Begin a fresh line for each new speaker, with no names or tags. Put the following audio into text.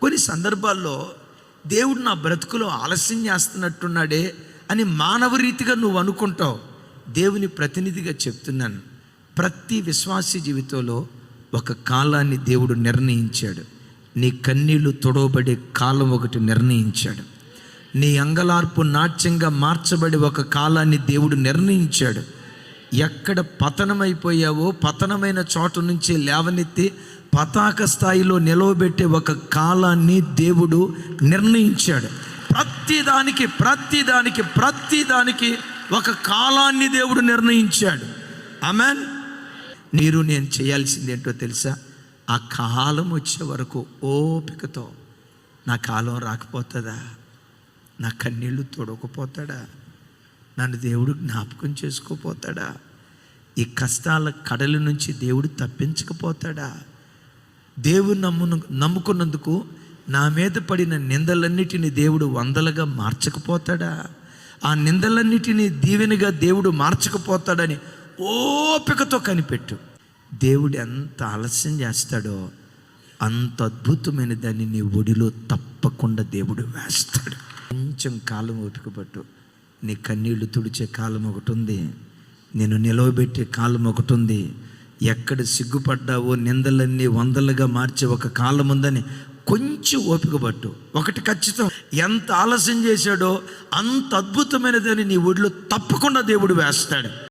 కొన్ని సందర్భాల్లో దేవుడు నా బ్రతుకులో ఆలస్యం చేస్తున్నట్టున్నాడే అని మానవ రీతిగా నువ్వు అనుకుంటావు. దేవుని ప్రతినిధిగా చెప్తున్నాను. ప్రతి విశ్వాసీ జీవితంలో ఒక కాలాన్ని దేవుడు నిర్ణయించాడు. నీ కన్నీళ్ళు తొడవబడే కాలం ఒకటి నిర్ణయించాడు. నీ అంగలార్పు నాట్యంగా మార్చబడి ఒక కాలాన్ని దేవుడు నిర్ణయించాడు. ఎక్కడ పతనమైపోయావో పతనమైన చోట నుంచి లేవనెత్తి పతాక స్థాయిలో నిలవబెట్టే ఒక కాలాన్ని దేవుడు నిర్ణయించాడు. ప్రతిదానికి ప్రతిదానికి ప్రతిదానికి ఒక కాలాన్ని దేవుడు నిర్ణయించాడు. అమెన్ మీరు నేను చేయాల్సింది ఏంటో తెలుసా? ఆ కాలం వచ్చే వరకు ఓపికతో నా కాలం రాకపోతుందా? నా కన్నీళ్ళు తొడకపోతాడా? నన్ను దేవుడు జ్ఞాపకం చేసుకోపోతాడా? ఈ కష్టాల కడలి నుంచి దేవుడు తప్పించకపోతాడా? దేవుడు నమ్మును నమ్ముకున్నందుకు నా మీద పడిన నిందలన్నిటిని దేవుడు వందలుగా మార్చకపోతాడా? ఆ నిందలన్నిటినీ దీవెనగా దేవుడు మార్చకపోతాడని ఓపికతో కనిపెట్టు. దేవుడు ఎంత ఆలస్యం చేస్తాడో అంత అద్భుతమైన దాన్ని నీ ఒడిలో తప్పకుండా దేవుడు వేస్తాడు. కొంచెం కాలం ఓపికపట్టు నీ కన్నీళ్ళు తుడిచే కాలం ఒకటి ఉంది. నేను నిలవబెట్టే కాలం ఒకటి ఉంది. ఎక్కడ సిగ్గుపడ్డావో నిందలన్నీ వందలుగా మార్చే ఒక కాలం ఉందని కొంచెం ఓపిక పట్టు. ఒకటి ఖచ్చితం. ఎంత ఆలస్యం చేశాడో అంత అద్భుతమైనదని నీ ఒడిలో తప్పకుండా దేవుడు వేస్తాడు.